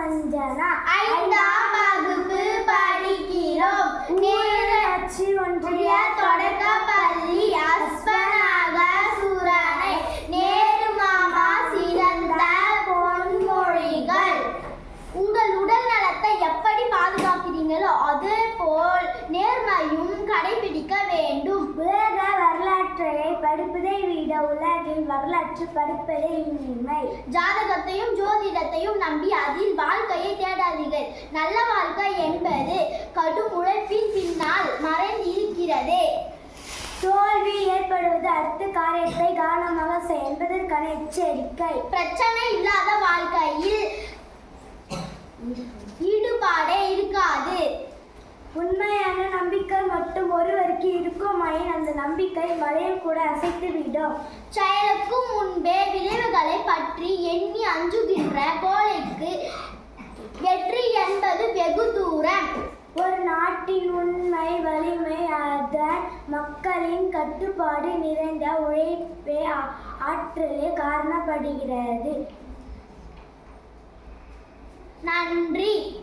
அஞ்சனா ஐந்தாம் வகுப்பு படிக்கிறோம். ஊராட்சி ஒன்றிய தொடக்க பள்ளி அஸ்வனாக சூரனை. நேரு மாமா சிறந்த பொன்மொழிகள். உங்கள் உடல் நலத்தை எப்படி பாதுகாக்கிறீங்களோ அதே போல் நேர்மையும் கடைபிடிக்க வேண்டும். உலக வரலாற்றை படிப்பதை விட உலகில் வரலாற்று படிப்பதே இனிமை. ஜாதகத்தையும் ஜோதிடத்தையும் நம்பி அதில் வாழ்க்கையை தேடாதீர்கள். நல்ல வாழ்க்கை என்பது கடும் உழைப்பின் பின்னால் மறைந்திருக்கிறதே. தோல்வி ஏற்படுவது அடுத்த காரியத்தை கவனமாக செய் என்பதற்கான எச்சரிக்கை. பிரச்சனை இல்லாத வாழ்க்கையில் ஈடுபாடே இருக்காது. உண்மையான நம்பிக்கை மட்டும் ஒருவருக்கு இருக்குமாயின் அந்த நம்பிக்கை மலையும் கூட அசைத்து விடும். செயலுக்கும் முன்பே விளைவுகளை பற்றி எண்ணி அஞ்சுகின்ற கோழைக்கு வெற்றி என்பது வெகு தூரம். ஒரு நாட்டின் உண்மை வலிமை அதன் மக்களின் கட்டுப்பாடு நிறைந்த உழைப்பே ஆற்றலே காரணப்படுகிறது. நன்றி.